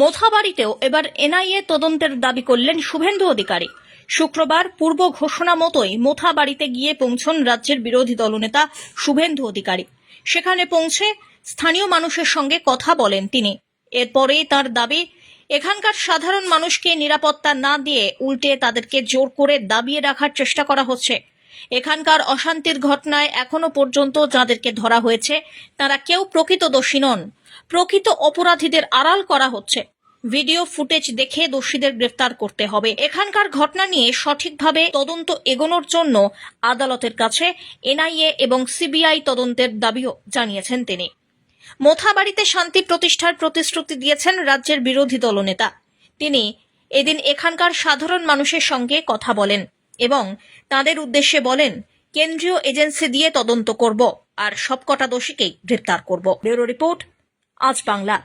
মোথাবাড়িতেও এবার এনআইএ তদন্তের দাবি করলেন শুভেন্দু অধিকারী। শুক্রবার পূর্ব ঘোষণা মতোই মোথাবাড়িতে গিয়ে পৌঁছন রাজ্যের বিরোধী দলনেতা শুভেন্দু অধিকারী। সেখানে পৌঁছে স্থানীয় মানুষের সঙ্গে কথা বলেন তিনি। এরপরেই তার দাবি, এখানকার সাধারণ মানুষকে নিরাপত্তা না দিয়ে উল্টে তাদেরকে জোর করে দাবিয়ে রাখার চেষ্টা করা হচ্ছে। এখানকার অশান্তির ঘটনায় এখনও পর্যন্ত যাদেরকে ধরা হয়েছে, তারা কেউ প্রকৃত দোষী নন। প্রকৃত অপরাধীদের আড়াল করা হচ্ছে। ভিডিও ফুটেজ দেখে দোষীদের গ্রেফতার করতে হবে। এখানকার ঘটনা নিয়ে সঠিকভাবে তদন্ত এগোনোর জন্য আদালতের কাছে এনআইএ এবং সিবিআই তদন্তের দাবিও জানিয়েছেন তিনি। মোথাবাড়িতে শান্তি প্রতিষ্ঠার প্রতিশ্রুতি দিয়েছেন রাজ্যের বিরোধী দলনেতা। তিনি এদিন এখানকার সাধারণ মানুষের সঙ্গে কথা বলেন। এবং তাদের উদ্দেশ্যে বলেন, কেন্দ্রীয় এজেন্সি দিয়ে তদন্ত করব আর সবকটা দোষীকেই গ্রেপ্তার করব। ব্যুরো রিপোর্ট, আজ বাংলা।